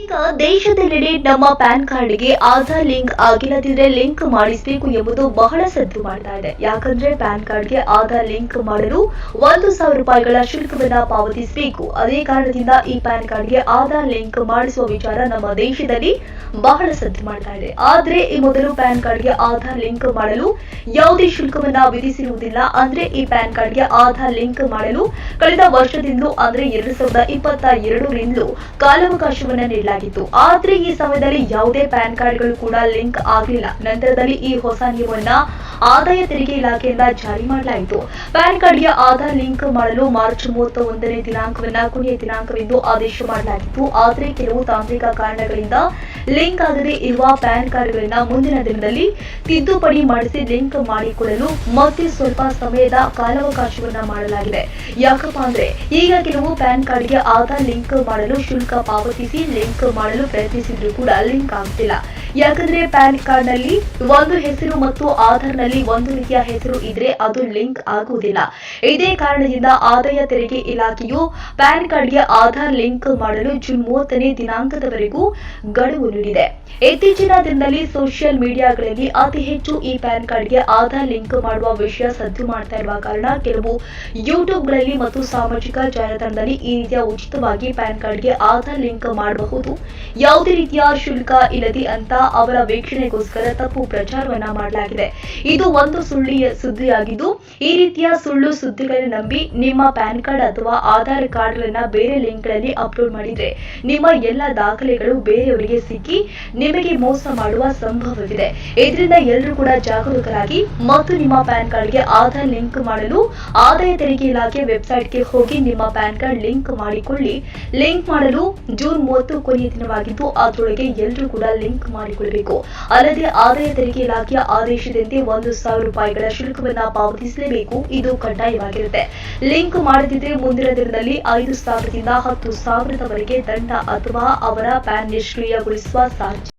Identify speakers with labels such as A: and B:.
A: ಈಗ ದೇಶದೆಲ್ಲೆಡೆ ನಮ್ಮ ಪ್ಯಾನ್ ಕಾರ್ಡ್ಗೆ ಆಧಾರ್ ಲಿಂಕ್ ಆಗಿಲ್ಲದಿದ್ರೆ ಲಿಂಕ್ ಮಾಡಿಸಬೇಕು ಎಂಬುದು ಬಹಳ ಸದ್ದು ಮಾಡ್ತಾ ಇದೆ. ಯಾಕಂದ್ರೆ ಪ್ಯಾನ್ ಕಾರ್ಡ್ಗೆ ಆಧಾರ್ ಲಿಂಕ್ ಮಾಡಲು ಒಂದು ಸಾವಿರ ರೂಪಾಯಿಗಳ ಶುಲ್ಕವನ್ನ ಪಾವತಿಸಬೇಕು. ಅದೇ ಕಾರಣದಿಂದ ಈ ಪ್ಯಾನ್ ಕಾರ್ಡ್ಗೆ ಆಧಾರ್ ಲಿಂಕ್ ಮಾಡಿಸುವ ವಿಚಾರ ನಮ್ಮ ದೇಶದಲ್ಲಿ ಬಹಳ ಸದ್ದು ಮಾಡ್ತಾ ಇದೆ. ಆದ್ರೆ ಈ ಮೊದಲು ಪ್ಯಾನ್ ಕಾರ್ಡ್ಗೆ ಆಧಾರ್ ಲಿಂಕ್ ಮಾಡಲು ಯಾವುದೇ ಶುಲ್ಕವನ್ನ ವಿಧಿಸಿರುವುದಿಲ್ಲ. ಅಂದ್ರೆ ಈ ಪ್ಯಾನ್ ಕಾರ್ಡ್ಗೆ ಆಧಾರ್ ಲಿಂಕ್ ಮಾಡಲು ಕಳೆದ ವರ್ಷದಿಂದಲೂ, ಅಂದ್ರೆ ಎರಡು ಸಾವಿರದ ಇಪ್ಪತ್ತ ಎರಡರಿಂದಲೂ ಕಾಲಾವಕಾಶವನ್ನ ನೀಡಲಾಗಿತ್ತು ಆದ್ರೆ ಈ ಸಮಯದಲ್ಲಿ ಯಾವುದೇ ಪ್ಯಾನ್ ಕಾರ್ಡ್ಗಳು ಕೂಡ ಲಿಂಕ್ ಆಗಲಿಲ್ಲ ನಂತರದಲ್ಲಿ ಈ ಹೊಸ ನಿಯಮವನ್ನ ಆದಾಯ ತೆರಿಗೆ ಇಲಾಖೆಯಿಂದ ಜಾರಿ ಮಾಡಲಾಯಿತು. ಪ್ಯಾನ್ ಕಾರ್ಡ್ಗೆ ಆಧಾರ್ ಲಿಂಕ್ ಮಾಡಲು ಮಾರ್ಚ್ ಮೂವತ್ತ ಒಂದನೇ ದಿನಾಂಕವನ್ನ ಕೊನೆಯ ದಿನಾಂಕವೆಂದು ಆದೇಶ ಮಾಡಲಾಗಿತ್ತು. ಆದರೆ ಕೆಲವು ತಾಂತ್ರಿಕ ಕಾರಣಗಳಿಂದ ಲಿಂಕ್ ಆಗದೆ ಇರುವ ಪ್ಯಾನ್ ಕಾರ್ಡ್ಗಳನ್ನ ಮುಂದಿನ ದಿನದಲ್ಲಿ ತಿದ್ದುಪಡಿ ಮಾಡಿಸಿ ಲಿಂಕ್ ಮಾಡಿಕೊಳ್ಳಲು ಮತ್ತೆ ಸ್ವಲ್ಪ ಸಮಯದ ಕಾಲಾವಕಾಶವನ್ನ ಮಾಡಲಾಗಿದೆ. ಯಾಕಪ್ಪ ಅಂದ್ರೆ ಈಗ ಕೆಲವು ಪ್ಯಾನ್ ಕಾರ್ಡ್ಗೆ ಆಧಾರ್ ಲಿಂಕ್ ಮಾಡಲು ಶುಲ್ಕ ಪಾವತಿಸಿ ಲಿಂಕ್ ಮಾಡಲು ಪ್ರಯತ್ನಿಸಿದ್ರು ಕೂಡ ಲಿಂಕ್ ಆಗ್ತಿಲ್ಲ. ಯಾಕಂದ್ರೆ ಪ್ಯಾನ್ ಕಾರ್ಡ್ನಲ್ಲಿ ಒಂದು ಹೆಸರು ಮತ್ತು ಆಧಾರ್ನಲ್ಲಿ ಒಂದು ರೀತಿಯ ಹೆಸರು ಇದ್ರೆ ಅದು ಲಿಂಕ್ ಆಗುವುದಿಲ್ಲ. ಇದೇ ಕಾರಣದಿಂದ ಆದಾಯ ತೆರಿಗೆ ಇಲಾಖೆಯು ಪ್ಯಾನ್ ಕಾರ್ಡ್ಗೆ ಆಧಾರ್ ಲಿಂಕ್ ಮಾಡಲು ಜೂನ್ ಮೂವತ್ತನೇ ದಿನಾಂಕದವರೆಗೂ ಗಡುವು ನೀಡಿದೆ. ಇತ್ತೀಚಿನ ದಿನದಲ್ಲಿ ಸೋಷಿಯಲ್ ಮೀಡಿಯಾಗಳಲ್ಲಿ ಅತಿ ಹೆಚ್ಚು ಈ ಪ್ಯಾನ್ ಕಾರ್ಡ್ಗೆ ಆಧಾರ್ ಲಿಂಕ್ ಮಾಡುವ ವಿಷಯ ಸದ್ದು ಮಾಡ್ತಾ ಇರುವ ಕಾರಣ ಕೆಲವು ಯೂಟ್ಯೂಬ್ಗಳಲ್ಲಿ ಮತ್ತು ಸಾಮಾಜಿಕ ಜಾಲತಾಣದಲ್ಲಿ ಈ ರೀತಿಯ ಉಚಿತವಾಗಿ ಪ್ಯಾನ್ ಕಾರ್ಡ್ಗೆ ಆಧಾರ್ ಲಿಂಕ್ ಮಾಡಬಹುದು. ಯಾವುದೇ ರೀತಿಯ ಶುಲ್ಕ ಇಲ್ಲದೆ ಅಂತ ಅವರ ವೀಕ್ಷಣೆಗೋಸ್ಕರ ತಪ್ಪು ಪ್ರಚಾರವನ್ನ ಮಾಡಲಾಗಿದೆ. ಇದು ಒಂದು ಸುಳ್ಳಿಯ ಸುದ್ದಿಯಾಗಿದ್ದು, ಈ ರೀತಿಯ ಸುಳ್ಳು ಸುದ್ದಿಗಳನ್ನು ನಂಬಿ ನಿಮ್ಮ ಪ್ಯಾನ್ ಕಾರ್ಡ್ ಅಥವಾ ಆಧಾರ್ ಕಾರ್ಡ್ಗಳನ್ನ ಬೇರೆ ಲಿಂಕ್ಗಳಲ್ಲಿ ಅಪ್ಲೋಡ್ ಮಾಡಿದ್ರೆ ನಿಮ್ಮ ಎಲ್ಲ ದಾಖಲೆಗಳು ಬೇರೆಯವರಿಗೆ ಸಿಕ್ಕಿ ನಿಮಗೆ ಮೋಸ ಮಾಡುವ ಸಂಭವವಿದೆ. ಇದರಿಂದ ಎಲ್ಲರೂ ಕೂಡ ಜಾಗರೂಕರಾಗಿ ಮತ್ತು ನಿಮ್ಮ ಪ್ಯಾನ್ ಕಾರ್ಡ್ಗೆ ಆಧಾರ್ ಲಿಂಕ್ ಮಾಡಲು ಆದಾಯ ತೆರಿಗೆ ಇಲಾಖೆ ವೆಬ್ಸೈಟ್ಗೆ ಹೋಗಿ ನಿಮ್ಮ ಪ್ಯಾನ್ ಕಾರ್ಡ್ ಲಿಂಕ್ ಮಾಡಿಕೊಳ್ಳಿ. ಲಿಂಕ್ ಮಾಡಲು ಜೂನ್ ಮೂವತ್ತು ಕೊನೆಯ ದಿನವಾಗಿದ್ದು, ಅದರೊಳಗೆ ಎಲ್ಲರೂ ಕೂಡ ಲಿಂಕ್ ಮಾಡಿಕೊಳ್ಳಬೇಕು ಅಲ್ಲದೆ ಆದಾಯ ತೆರಿಗೆ ಇಲಾಖೆಯ ಆದೇಶದಂತೆ ಒಂದು ಸಾವಿರ ರೂಪಾಯಿಗಳ ಶುಲ್ಕವನ್ನ ಪಾವತಿಸಲೇಬೇಕು. ಇದು ಕಡ್ಡಾಯವಾಗಿರುತ್ತೆ. ಲಿಂಕ್ ಮಾಡದಿದ್ರೆ ಮುಂದಿನ ದಿನದಲ್ಲಿ ಐದು ಸಾವಿರದಿಂದ ಹತ್ತು ಸಾವಿರದವರೆಗೆ ದಂಡ ಅಥವಾ ಅವರ ಪ್ಯಾನ್ ನಿಷ್ಕ್ರಿಯಗೊಳಿಸುವ ಸಾಧ್ಯತೆ